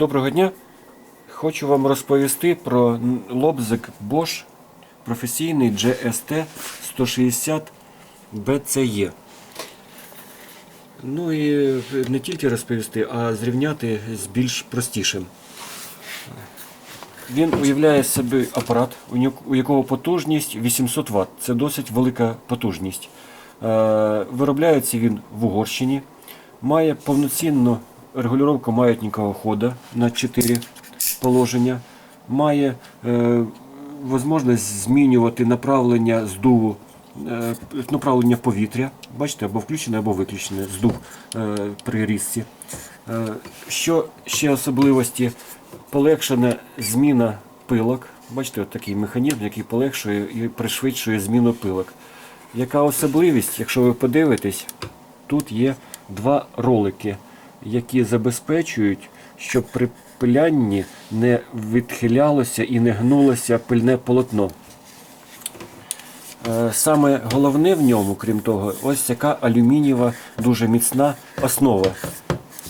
Доброго дня. Хочу вам розповісти про лобзик Bosch професійний GST 160 BCE. Ну і не тільки розповісти, а зрівняти з більш простішим. Він уявляє собі апарат, у якого потужність 800 Вт. Це досить велика потужність. Е, Виробляється він в Угорщині. Має повноцінну регулювання маятникового ходу на 4 положення. Має е, можливість змінювати направлення здуву, е, направлення повітря. Бачите, або включене, або виключене здув е, при різці. Е, Що ще особливості? Полегшена зміна пилок. Бачите, от такий механізм, який полегшує і пришвидшує зміну пилок. Яка особливість, якщо ви подивитесь, тут є два ролики, які забезпечують, щоб при пилянні не відхилялося і не гнулося пильне полотно. Е, Саме головне в ньому, крім того, ось така алюмінієва дуже міцна основа.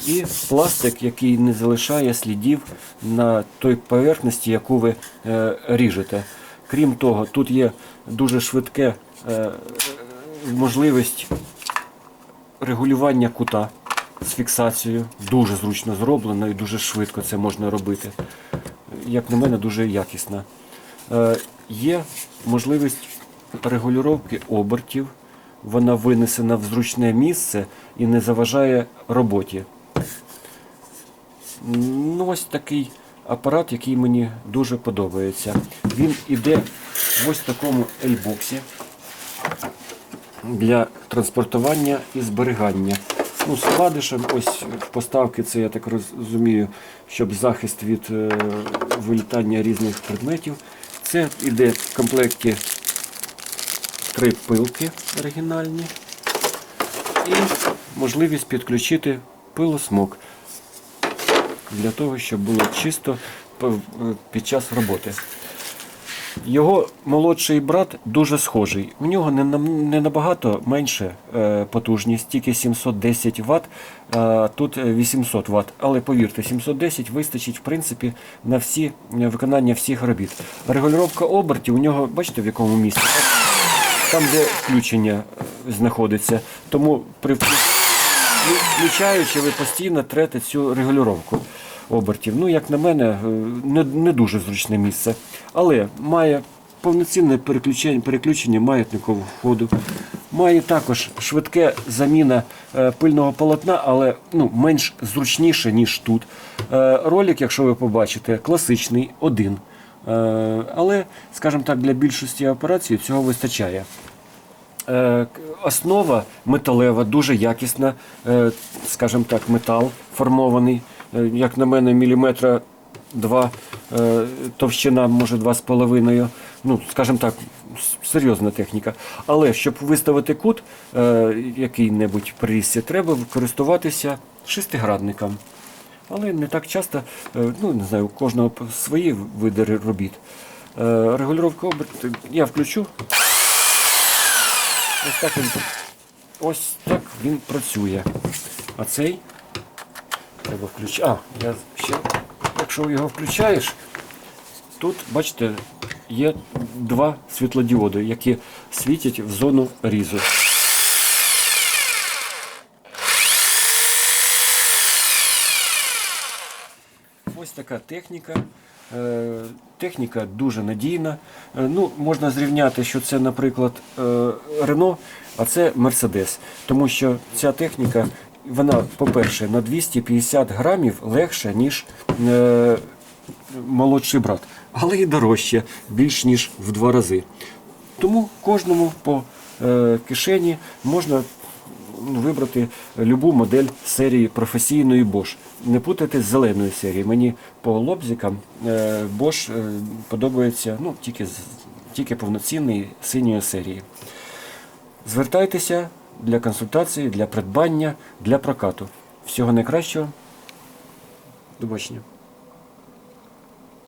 І пластик, який не залишає слідів на той поверхності, яку ви е, ріжете. Крім того, тут є дуже швидке е, можливість регулювання кута з фіксацією. Дуже зручно зроблено і дуже швидко це можна робити. Як на мене, дуже якісно. Е, є можливість регулювання обертів. Вона винесена в зручне місце і не заважає роботі. Ну, ось такий апарат, який мені дуже подобається. Він іде в ось такому ельбоксі для транспортування і зберігання. Ну, з вкладишем, ось поставки, це я так розумію, щоб захист від е, вилітання різних предметів. Це іде в комплекті три пилки оригінальні і можливість підключити пилосмок для того, щоб було чисто під час роботи. Його молодший брат дуже схожий. У нього не, не набагато менше е, потужність, тільки 710 Вт, а тут е, 800 Вт. Але повірте, 710 вистачить в принципі на всі е, виконання всіх робіт. Регулювання обертів у нього, бачите, в якому місці? Там, де включення е, знаходиться. Тому при включаючи, ви постійно трете цю регулювання обертів. Ну, як на мене, е, не, не дуже зручне місце. Але має повноцінне переключення, переключення маятникового входу. Має також швидке заміна е, пильного полотна, але ну, менш зручніше, ніж тут. Е, ролик, якщо ви побачите, класичний один. Але, скажімо так, для більшості операцій цього вистачає. Основа металева, дуже якісна, скажімо так, метал формований. Е, Як на мене, міліметра два, е, товщина, може, два з половиною. Ну, скажімо так, серйозна техніка. Але щоб виставити кут е, який-небудь при треба користуватися шестиградником. Але не так часто, ну не знаю, у кожного свої види робіт. Регулювання оберту я включу. Ось так він, ось так він працює. А цей треба включити. А, я ще, якщо його включаєш, тут, бачите, є два світлодіоди, які світять в зону різу. Ось така техніка. Е, Техніка дуже надійна. Е, Ну, можна зрівняти, що це, наприклад, е, Рено, а це Мерседес. Тому що ця техніка, вона, по-перше, на 250 грамів легша, ніж е, молодший брат, але і дорожче, більш ніж в два рази. Тому кожному по е, кишені можна вибрати любу модель серії професійної Bosch. Не путайте з зеленою серією. Мені по лобзикам е, Bosch е, подобається ну, тільки, тільки повноцінної синьої серії. Звертайтеся для консультації, для придбання, для прокату. Всього найкращого. До бачення.